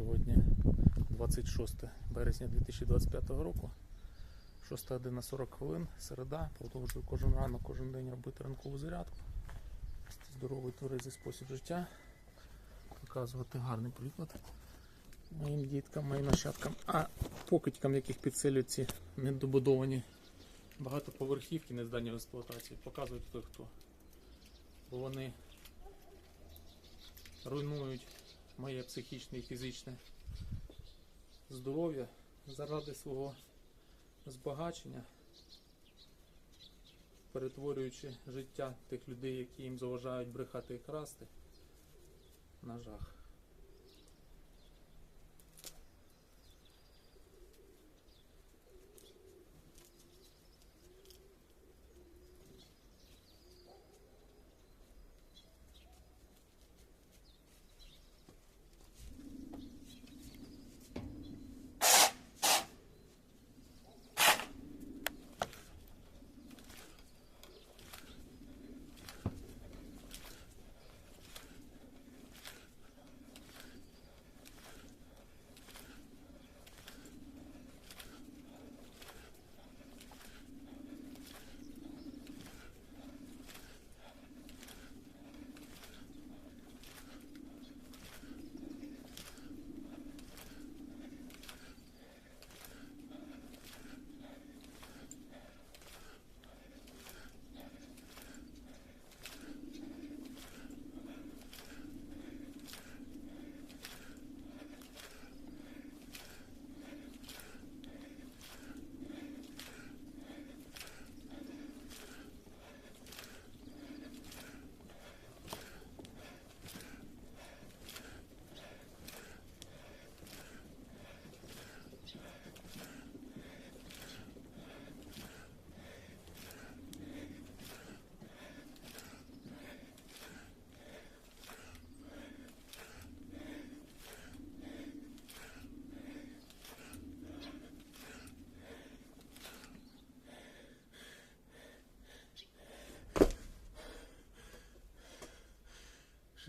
Сьогодні 26 березня 2025 року. 6 година 40 хвилин, середа. Продовжую кожен ранок, кожен день робити ранкову зарядку. Здоровий тверезий спосіб життя. Показувати гарний приклад моїм діткам, моїм нащадкам, а покидькам, яких підселюють ці недобудовані багатоповерхівки, не здані в експлуатації, показують хто хто. Бо вони руйнують моє психічне і фізичне здоров'я заради свого збагачення, перетворюючи життя тих людей, які їм заважають брехати і красти, на жах.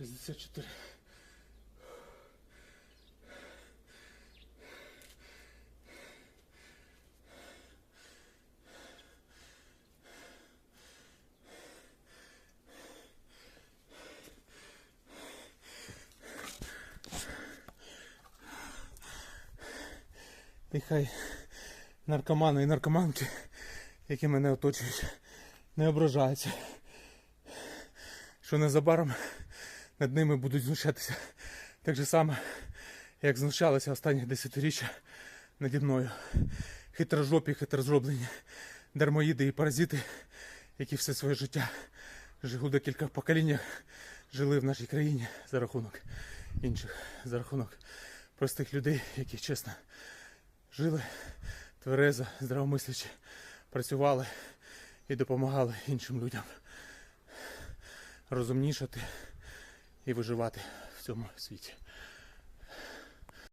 Шістдесят чотири. І хай наркомани і наркоманки, які мене оточують, не ображаються. Що незабаром над ними будуть знущатися так же само, як знущалися останні десятиріччя наді мною. Хитрожопі, хитрозроблені дармоїди і паразити, які все своє життя живу декілька поколіннях, жили в нашій країні за рахунок інших, за рахунок простих людей, які чесно жили тверезо, здравомислячи, працювали і допомагали іншим людям розумнішати і виживати в цьому світі.